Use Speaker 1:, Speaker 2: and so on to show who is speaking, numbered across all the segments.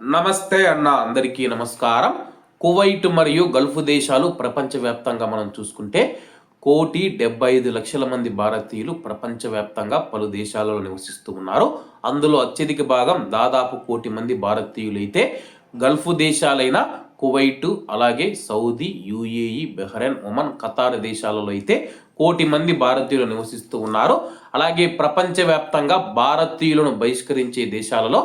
Speaker 1: నమస్తే అన్న అందరికీ నమస్కారం. కువైట్ మరియు గల్ఫ్ దేశాలు ప్రపంచవ్యాప్తంగా మనం చూసుకుంటే కోటి డెబ్బై ఐదు లక్షల మంది భారతీయులు ప్రపంచవ్యాప్తంగా పలు దేశాలలో నివసిస్తూ ఉన్నారు. అందులో అత్యధిక భాగం దాదాపు కోటి మంది భారతీయులు అయితే గల్ఫ్ దేశాలైన కువైట్ అలాగే Saudi UAE Bahrain Oman Qatar దేశాలలో అయితే కోటి మంది భారతీయులు నివసిస్తూ ఉన్నారు. అలాగే ప్రపంచవ్యాప్తంగా భారతీయులను బహిష్కరించే దేశాలలో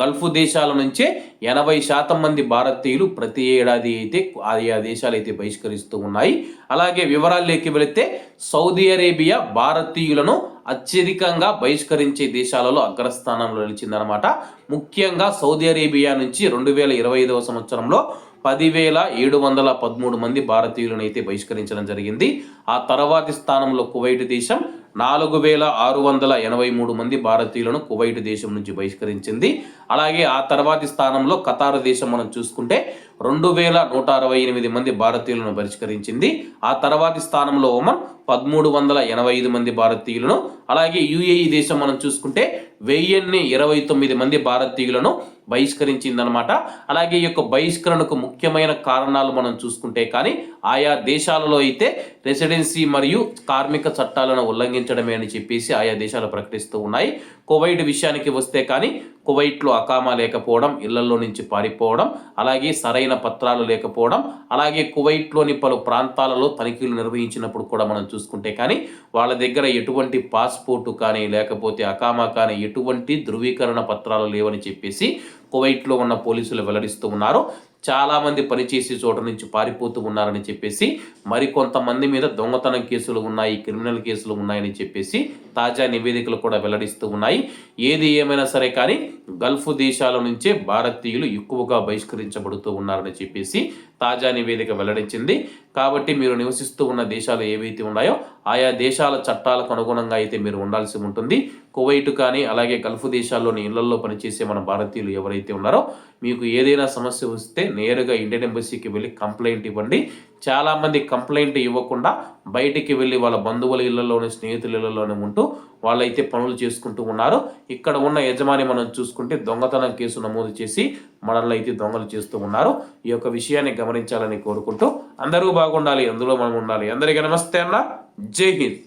Speaker 1: గల్ఫ్ దేశాల నుంచే ఎనభై శాతం మంది భారతీయులు ప్రతి ఏడాది అయితే ఆయా దేశాలు అయితే బహిష్కరిస్తూ ఉన్నాయి. అలాగే వివరాల్లోకి వెళితే సౌదీ అరేబియా భారతీయులను అత్యధికంగా బహిష్కరించే దేశాలలో అగ్రస్థానంలో నిలిచిందనమాట ముఖ్యంగా సౌదీ అరేబియా నుంచి రెండు వేల ఇరవై ఐదవ సంవత్సరంలో పదివేల ఏడు వందల పదమూడు మంది భారతీయులను అయితే బహిష్కరించడం జరిగింది. ఆ తర్వాతి స్థానంలో కువైట్ దేశం నాలుగు వేల ఆరు వందల ఎనభై మూడు మంది భారతీయులను కువైట్ దేశం నుంచి బహిష్కరించింది. అలాగే ఆ తర్వాతి స్థానంలో ఖతారు దేశం మనం చూసుకుంటే రెండు వేల నూట అరవై ఎనిమిది మంది భారతీయులను బహిష్కరించింది. ఆ తర్వాతి స్థానంలో ఒమన్ పదమూడు వందల ఎనభై ఐదు మంది భారతీయులను అలాగే యుఏఈ దేశం మనం చూసుకుంటే వెయ్యిన్ని ఇరవై తొమ్మిది మంది భారతీయులను బహిష్కరించిందనమాట అలాగే ఈ యొక్క బహిష్కరణకు ముఖ్యమైన కారణాలు మనం చూసుకుంటే కానీ ఆయా దేశాలలో అయితే రెసిడెన్సీ మరియు కార్మిక చట్టాలను ఉల్లంఘించడమే అని చెప్పేసి ఆయా దేశాలు ప్రకటిస్తూ ఉన్నాయి. కువైట్ విషయానికి వస్తే కానీ కువైట్లో అకామా లేకపోవడం ఇళ్ళలో నుంచి పారిపోవడం అలాగే సరైన పత్రాలు లేకపోవడం అలాగే కువైట్లోని పలు ప్రాంతాలలో తనిఖీలు నిర్వహించినప్పుడు కూడా మనం చూసుకుంటే కానీ వాళ్ళ దగ్గర ఎటువంటి పాస్పోర్టు కానీ లేకపోతే అకామా కానీ ఎటువంటి ధృవీకరణ పత్రాలు లేవని చెప్పేసి కువైట్లో ఉన్న పోలీసులు వెల్లడిస్తూ ఉన్నారు. చాలామంది పనిచేసే చోట నుంచి పారిపోతూ ఉన్నారని చెప్పేసి మరికొంతమంది మీద దొంగతనం కేసులు ఉన్నాయి క్రిమినల్ కేసులు ఉన్నాయని చెప్పేసి తాజా నివేదికలు కూడా వెల్లడిస్తూ ఉన్నాయి. ఏది ఏమైనా సరే కానీ గల్ఫ్ దేశాల నుంచే భారతీయులు ఎక్కువగా బహిష్కరించబడుతూ ఉన్నారని చెప్పేసి తాజా నివేదిక వెల్లడించింది. కాబట్టి మీరు నివసిస్తూ ఉన్న దేశాలు ఏవైతే ఉన్నాయో ఆయా దేశాల చట్టాలకు అనుగుణంగా అయితే మీరు ఉండాల్సి ఉంటుంది. కువైట్ కానీ అలాగే గల్ఫ్ దేశాల్లోని ఇళ్ళలో పనిచేసే మన భారతీయులు ఎవరైతే ఉన్నారో మీకు ఏదైనా సమస్య వస్తే నేరుగా ఇండియన్ ఎంబసీకి వెళ్ళి కంప్లైంట్ ఇవ్వండి. చాలామంది కంప్లైంట్ ఇవ్వకుండా బయటికి వెళ్ళి వాళ్ళ బంధువుల ఇళ్ళలోనే స్నేహితుల ఇళ్ళలోనే ఉంటూ వాళ్ళైతే పనులు చేసుకుంటూ ఉన్నారు. ఇక్కడ ఉన్న యజమాని మనం చూసుకుంటే దొంగతనం కేసు నమోదు చేసి మనల్ని అయితే దొంగలు చేస్తూ ఉన్నారు. ఈ యొక్క విషయాన్ని గమనించాలని కోరుకుంటూ అందరూ బాగుండాలి అందులో మనం ఉండాలి. అందరికీ నమస్తే అన్న. జై హింద్.